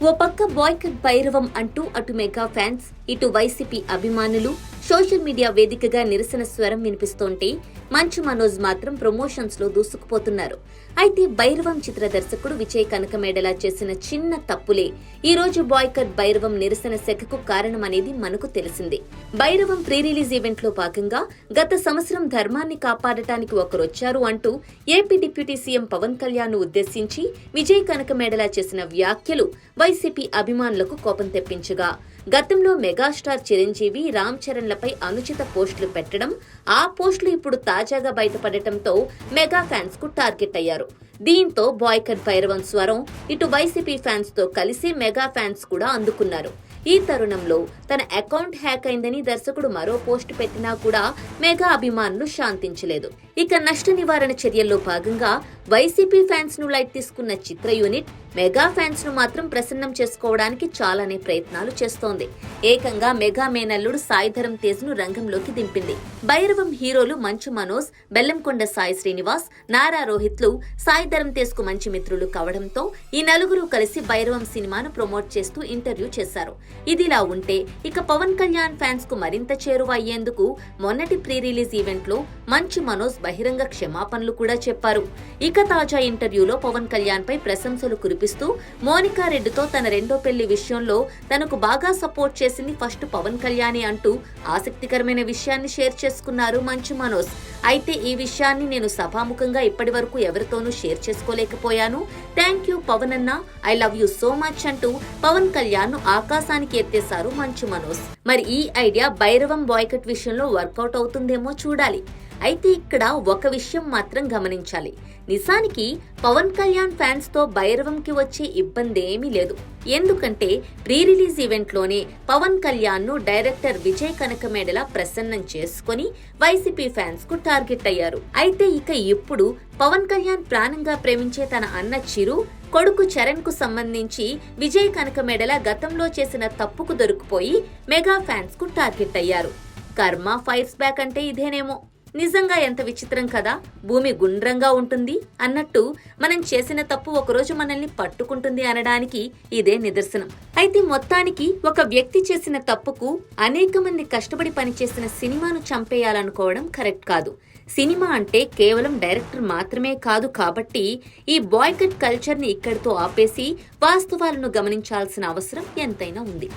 ఓ పక్క బాయ్కట్ భైరవం అంటూ అటు మెగా ఫ్యాన్స్ ఇటు వైసీపీ అభిమానులు సోషల్ మీడియా వేదికగా నిరసన స్వరం వినిపిస్తోంటే మంచు మనోజ్ మాత్రం ప్రమోషన్స్లో దూసుకుపోతున్నారు. అయితే భైరవం చిత్ర దర్శకుడు విజయ్ కనకమేడలా చేసిన చిన్న తప్పులే ఈ రోజు బాయ్కట్ భైరవం నిరసన శాఖకు కారణమనేది మనకు తెలిసిందే. భైరవం ప్రీ రిలీజ్ ఈవెంట్లో భాగంగా గత సంవత్సరం ధర్మాన్ని కాపాడటానికి ఒకరొచ్చారు అంటూ ఏపీ డిప్యూటీ సీఎం పవన్ కళ్యాణ్ను ఉద్దేశించి విజయ్ కనకమేడలా చేసిన వ్యాఖ్యలు వైసీపీ అభిమానులకు కోపం తెప్పించగా గతంలో మెగాస్టార్ చిరంజీవి రామ్ చరణ్లపై అనుచిత పోస్టులు పెట్టడం ఆ పోస్టులు ఇప్పుడు తాజాగా బయటపడటంతో మెగా ఫ్యాన్స్కు టార్గెట్ అయ్యారు. దీంతో బాయ్కట్ భైరవం స్వరం ఇటు వైసీపీ ఫ్యాన్స్తో కలిసి మెగా ఫ్యాన్స్ కూడా అందుకున్నారు. ఈ తరుణంలో తన అకౌంట్ హ్యాక్ అయిందని దర్శకుడు మరో పోస్ట్ పెట్టినా కూడా మెగా అభిమానులు శాంతించలేదు. ఇక నష్ట నివారణ చర్యల్లో భాగంగా వైసీపీ ఫ్యాన్స్ను లైట్ తీసుకున్న చిత్ర యూనిట్ మెగా ఫ్యాన్స్ను మాత్రం ప్రసన్నం చేసుకోవడానికి చాలానే ప్రయత్నాలు చేస్తోంది. ఏకంగా మెగా మేనల్లుడు సాయిధరం తేజ్ను రంగంలోకి దింపింది. భైరవం హీరోలు మంచు మనోజ్ బెల్లంకొండ సాయి శ్రీనివాస్ నారా రోహిత్లు సాయిధరం తేజ్కు మంచి మిత్రులు కావడంతో ఈ నలుగురు కలిసి భైరవం సినిమాను ప్రమోట్ చేస్తూ ఇంటర్వ్యూ చేశారు. ఇదిలా ఉంటే ఇక పవన్ కళ్యాణ్ ఫ్యాన్స్కు మరింత చేరువ అయ్యేందుకు మొన్నటి ప్రీ రిలీజ్ ఈవెంట్లో మంచు మనోజ్ బహిరంగ క్షమాపణలు కూడా చెప్పారు. ఇక తాజా ఇంటర్వ్యూలో పవన్ కళ్యాణ్ పై ప్రశంసలు కురిపిస్తూ మోనికా రెడ్డితో తన రెండో పెళ్ళి విషయంలో తనకు బాగా సపోర్ట్ చేసింది ఫస్ట్ పవన్ కళ్యాణే అంటూ ఆసక్తికరమైన విషయాన్ని షేర్ చేసుకున్నారు మంచు మనోజ్. అయితే ఈ విషయాన్ని నేను సభాముఖంగా ఇప్పటి వరకు ఎవరితోనూ షేర్ చేసుకోలేకపోయాను. థ్యాంక్ యూ పవన్ అన్న I love you so much అంటూ పవన్ కళ్యాణ్ను ఆకాశానికి ఎత్తేశారు మంచు మనోజ్. మరి ఈ ఐడియా భైరవం బాయ్కట్ విషయంలో వర్కౌట్ అవుతుందేమో చూడాలి. అయితే ఇక్కడ ఒక విషయం మాత్రం గమనించాలి. నిజానికి పవన్ కళ్యాణ్ ఫ్యాన్స్తో భైరవంకి వచ్చే ఇబ్బంది ఏమీ లేదు. ఎందుకంటే ప్రీ రిలీజ్ ఈవెంట్లోనే పవన్ కళ్యాణ్ను డైరెక్టర్ విజయ్ కనకమేడల ప్రసన్నం చేసుకుని వైసీపీ ఫ్యాన్స్కు టార్గెట్ అయ్యారు. అయితే ఇక ఇప్పుడు పవన్ కళ్యాణ్ ప్రాణంగా ప్రేమించే తన అన్న చిరు కొడుకు చరణ్కు సంబంధించి విజయ్ కనకమేడల గతంలో చేసిన తప్పుకు దొరికిపోయి మెగా ఫ్యాన్స్కు టార్గెట్ అయ్యారు. కర్మ ఫైర్స్ బ్యాక్ అంటే ఇదేనేమో. నిజంగా ఎంత విచిత్రం కదా? భూమి గుండ్రంగా ఉంటుంది అన్నట్టు మనం చేసిన తప్పు ఒకరోజు మనల్ని పట్టుకుంటుంది అనడానికి ఇదే నిదర్శనం. అయితే మొత్తానికి ఒక వ్యక్తి చేసిన తప్పుకు అనేక మంది కష్టపడి పనిచేసిన సినిమాను చంపేయాలనుకోవడం కరెక్ట్ కాదు. సినిమా అంటే కేవలం డైరెక్టర్ మాత్రమే కాదు కాబట్టి ఈ బాయ్కట్ కల్చర్ని ఇక్కడితో ఆపేసి వాస్తవాలను గమనించాల్సిన అవసరం ఎంతైనా ఉంది.